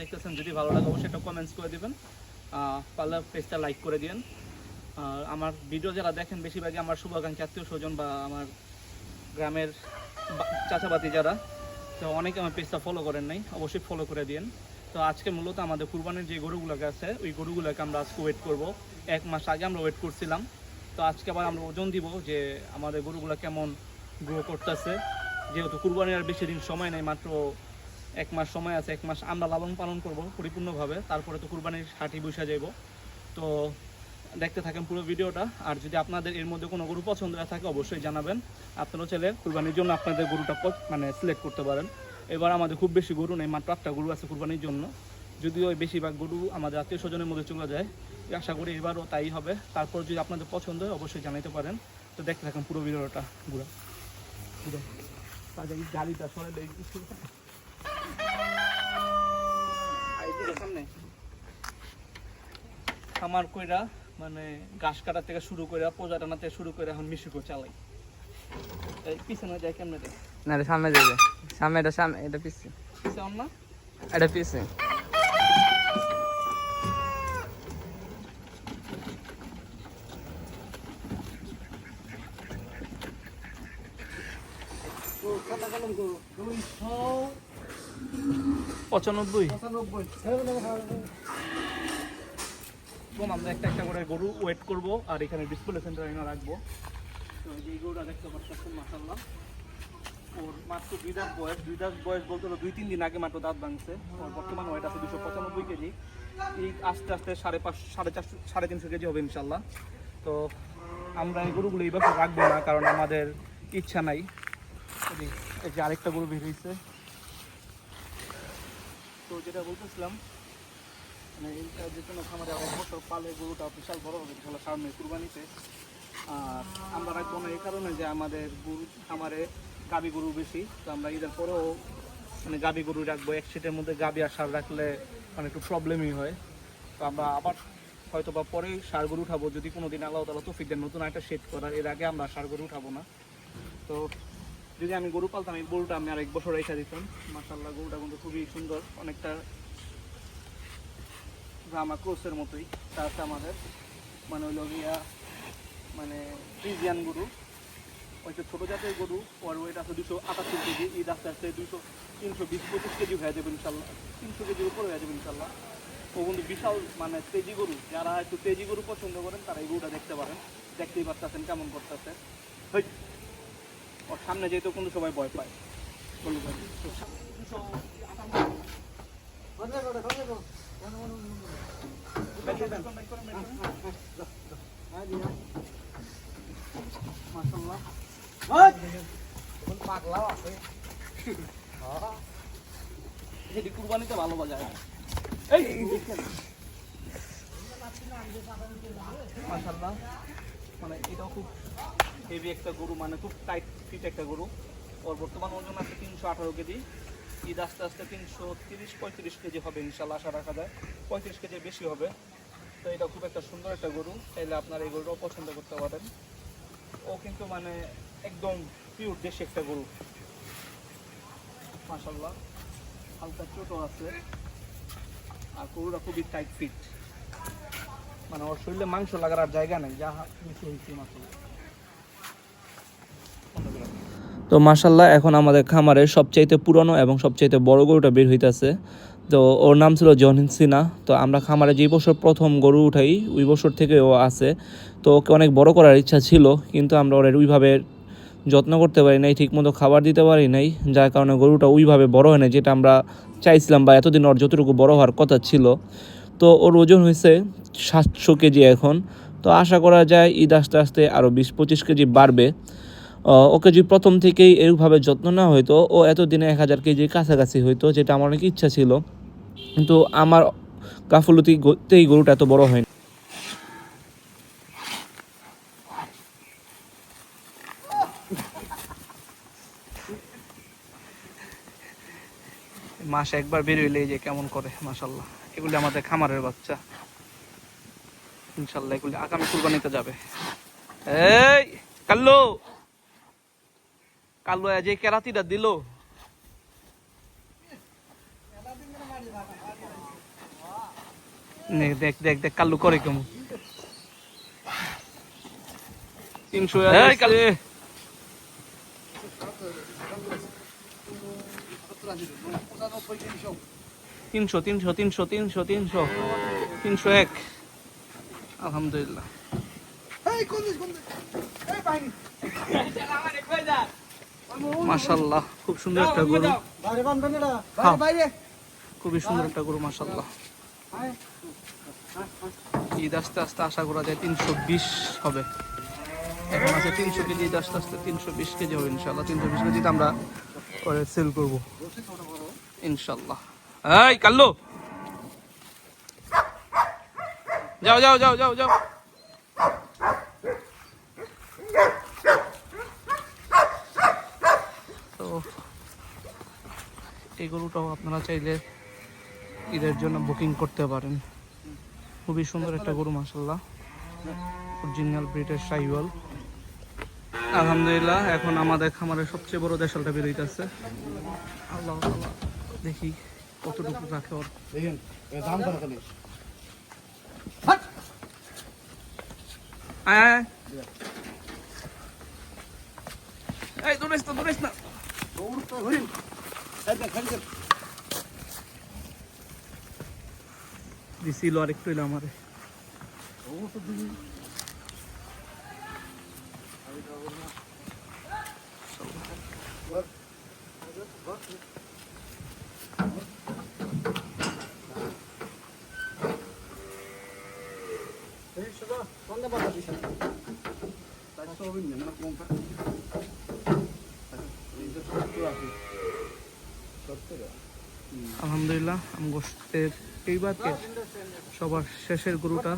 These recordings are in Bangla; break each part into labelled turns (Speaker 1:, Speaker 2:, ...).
Speaker 1: দেখতেছেন, যদি ভালো লাগে অবশ্যই একটা কমেন্টস করে দিবেন। পারলে পেজটা লাইক করে দিন আর আমার ভিডিও যারা দেখেন, বেশিরভাগই আমার শুভাকাঙ্ক্ষী আত্মীয় স্বজন বা আমার গ্রামের চাচাবাতি যারা, তো অনেকে আমার পেজটা ফলো করেন নাই, অবশ্যই ফলো করে দিন তো আজকে মূলত আমাদের কুরবানির যে গরুগুলোকে আছে, ওই গরুগুলোকে আমরা আজকে ওয়েট করব। এক মাস আগে আমরা ওয়েট করছিলাম। তো আজকে আবার আমরা ওজন দিব যে আমাদের গরুগুলো কেমন গ্রো করতেছে। যেহেতু কুরবানির আর বেশি দিন সময় নেই, মাত্র এক মাস সময় আছে, এক মাস আমরা লালন পালন করব পরিপূর্ণভাবে, তারপরে তো কুরবানির হাঁটি বসে যাইব। তো দেখতে থাকেন পুরো ভিডিওটা, আর যদি আপনাদের এর মধ্যে কোনো গরু পছন্দ হয়ে থাকে অবশ্যই জানাবেন। আপনারাও ছেলে কুরবানির জন্য আপনাদের গরুটা মানে সিলেক্ট করতে পারেন। এবার আমাদের খুব বেশি গরু নেই, মাত্র আটটা গরু আছে কুরবানির জন্য। যদিও বেশিরভাগ গরু আমাদের আত্মীয় স্বজনের মধ্যে চলে যায় আশা করি এবারও তাই হবে। তারপর যদি আপনাদের পছন্দ হয় অবশ্যই জানাতে পারেন। তো দেখতে থাকেন পুরো ভিডিওটা ঘুরা ঘুরা গাড়িটা সরে দেয় কিছু আইদিকে সামনে খামার কইরা মানে ঘাস কাটার থেকে শুরু করে পোজা টানা থেকে শুরু করে এখন মিশুকো চালাই। পিছনে যায় কেমনে দেয়
Speaker 2: না রে সামনে যাবে সামনে এটা সামনে এটা পিছে।
Speaker 1: পিছনে না
Speaker 2: এটা পিছে।
Speaker 1: পঁচানব্বই। কম আমরা একটা একটা করে গরু ওয়েট করব, আর এখানে ডিসপ্লে সেন্টার এনে রাখব। তো এই গরুটা দেখতে পাচ্ছেন মাসাল্লাহ ওর মাত্র দুই দাঁত বয়স, দুই দাঁত বয়স বলতে হলো দুই তিন দিন আগে মাত্র দাঁত ভাঙছে। ওর বর্তমান ওয়েট আছে দুশো পঁচানব্বই কেজি। এই আস্তে আস্তে সাড়ে পাঁচ, সাড়ে চারশো, সাড়ে তিনশো কেজি হবে ইনশাল্লাহ তো আমরা এই গরুগুলো এই বছর রাখব না, কারণ আমাদের ইচ্ছা নাই। এই যে- আরেকটা গরু বের হয়েছে তো যেটা বলতেছিলাম মানে যে কোনো খামারে বছর পালে গরুটা বিশাল বড় হবে ইনশাল্লাহ সামনে কুরবানিতে। আর আমরা রাখব না এই কারণে যে আমাদের গরু খামারে গাবি গরু বেশি, তো আমরা ঈদের পরেও মানে গাবি গরু রাখব, এক সিটের মধ্যে গাবি আর সার রাখলে মানে একটু প্রবলেমই হয়। তো আমরা আবার হয়তো বা পরে সার গরু উঠাবো, যদি কোনো দিন আল্লাহ তালা তৌফিক দেন নতুন একটা সেট করার, এর আগে আমরা সার গরু উঠাবো না। তো যদি আমি গরু পালতাম, এই গরুটা আমি আর এক বছর রেখে দিতাম। মাসাল্লাহ গরুটা কিন্তু খুবই সুন্দর, অনেকটা ব্রাহ্মা ক্রোসের মতোই তা আছে আমাদের মানে হইল গিয়া মানে ফ্রিজিয়ান গরু ওইটা ছোটো জাতের গরু, ওর ওয়েট আছে দুশো আটাত্তর কেজি ঈদ আস্তে আস্তে দুশো তিনশো বিশ, পঁচিশ কেজি হয়ে যাবে ইনশাল্লাহ, তিনশো কেজির উপর হয়ে যাবে ইনশাল্লাহ। ও কিন্তু বিশাল মানে তেজি গরু, যারা একটু তেজি গরু পছন্দ করেন, তারা এই গরুটা দেখতে পারেন, দেখতেই পারতেছেন কেমন করতেছে। হই, ওর সামনে যেহেতু কিন্তু সবাই ভয় পায়। বলুন ভাই। তো সা- দুশো মাশাআল্লাহ। এটি কুরবানিতে ভালো বাজায় এই মাশাআল্লাহ মানে এটাও খুব হেভি একটা গরু মানে খুব টাইট ফিট একটা গরু। ওর বর্তমান ওজন আছে তিনশো আঠারো কেজি। ঈদ আস্তে আস্তে তিনশো তিরিশ, পঁয়ত্রিশ কেজি হবে ইনশাল্লাহ, আশা রাখা যায়। পঁয়ত্রিশ কেজি বেশি হবে। তো এটা খুব একটা সুন্দর একটা গরু। চাইলে আপনার এই গরুটাও পছন্দ করতে পারেন। ও কিন্তু মানে একদম পিওর দেশি একটা গরু। মাশাল্লাহ হালকা ছোটো আছে। আর গরুটা খুবই টাইট ফিট মানে ওর শরীরে মাংস লাগার জায়গা নেই। যা বেশি হয়েছে মাসাল্লাহ
Speaker 2: তো মাশাল্লাহ এখন আমাদের খামারের সবচাইতে পুরনো এবং সবচাইতে বড় গরুটা বের হইতেছে। তো ওর নাম ছিল জহিন সিনা। তো আমরা খামারে যেই বছর প্রথম গরু উঠাই, ওই বছর থেকে ও আছে। তো ওকে অনেক বড় করার ইচ্ছা ছিল, কিন্তু আমরা ওর ওইভাবে যত্ন করতে পারি নাই, ঠিকমতো খাবার দিতে পারি নাই। যার কারণে গরুটা ওইভাবে বড় হয় না যেটা আমরা চাইছিলাম বা এতদিন ওর যতটুকু বড় হওয়ার কথা ছিল। তো ওর ওজন হয়েছে সাতশো কেজি এখন। তো আশা করা যায় ঈদ আস্তে আস্তে আরও বিশ পঁচিশ কেজি বাড়বে। ওকে যদি প্রথম থেকেই এরভাবে যত্ন নেওয়া হতো ও এতদিনে এক হাজার কেজির কাছাকাছি হইতো, যেটা আমার অনেক ইচ্ছা ছিল। কিন্তু আমার গাফলতি এই গরুটা এত বড় হয়নি।
Speaker 1: মাসে একবার বের হইলে যে কেমন করে মাশাল্লাহ এগুলি আমাদের খামারের বাচ্চা। ইনশাল্লাহ এগুলি আগামী কুরবানিতে যাবে। এই, কাল্লো! কাল্লো যে কেরাতিটা দিল। নে, দেখ দেখ দেখ কাল্লু করে কেমন। তিনশো তিনশো তিনশো তিনশো তিনশো তিনশো তিনশো এক। আলহামদুলিল্লাহ। মাশাল্লাহ খুব সুন্দর একটা গরু। হ্যাঁ। খুবই সুন্দর একটা গরু মাশাল্লাহ ঈদ আস্তে আস্তে আশা করা যায় তিনশো বিশ হবে। এখন আছে তিনশো কেজি, ঈদ আস্তে আস্তে তিনশো বিশ কেজি হবে ইনশাল্লাহ তিনশো বিশ কেজিতে আমরা সেল করব। ইনশাল্লাহ এই, কাল্লো! যাও যাও যাও যাও যাও। এই গরুটাও আপনারা চাইলে ঈদের জন্য বুকিং করতে পারেন। খুবই সুন্দর একটা গরু মাসাল্লাহ অরিজিনাল ব্রিটিশ সাইওয়াল। আলহামদুলিল্লাহ এখন আমাদের খামারের সবচেয়ে বড় দেশালটা বেরোইতেছে আল্লাহ আল্লাহ দেখি কতটুকু রাখে ওর।
Speaker 3: দেখেন।
Speaker 1: এই দৌড়াইস না দৌড়াইস না।
Speaker 3: দৌড় তো হরিণ খালি খালি
Speaker 1: দিছিল আর একটু এলো আমারে
Speaker 3: দৌড় তো দিবি
Speaker 1: আলহামদুলিল্লাহ, আম গোষ্ঠের এইবার সবার শেষের গরুটা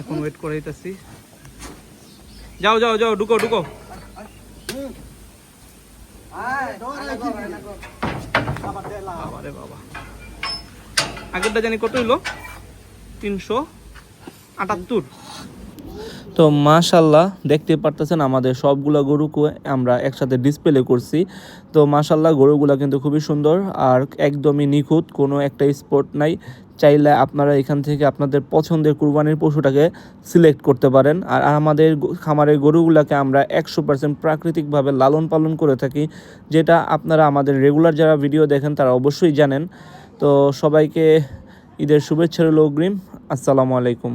Speaker 1: এখন ওয়েট করাইতেছি যাও যাও যাও, ঢুকো ঢুকো। বাবারে বাবা। আগেরটা জানি কত হইল? তিনশো আটাত্তর।
Speaker 2: তো মাশাল্লাহ, দেখতে পারতেছেন আমাদের সবগুলা গরুকে আমরা একসাথে ডিসপ্লে করছি। তো মাশাল্লাহ, গরুগুলা কিন্তু খুবই সুন্দর আর একদমই নিখুঁত, কোনো একটা স্পট নাই। চাইলে আপনারা এখান থেকে আপনাদের পছন্দের কুরবানির পশুটাকে সিলেক্ট করতে পারেন। আর আমাদের খামারের গরুগুলাকে আমরা একশো পার্সেন্ট প্রাকৃতিকভাবে লালন পালন করে থাকি, যেটা আপনারা আমাদের রেগুলার যারা ভিডিও দেখেন, তারা অবশ্যই জানেন। তো সবাইকে ঈদের শুভেচ্ছা রইল অগ্রিম। আসসালামু আলাইকুম।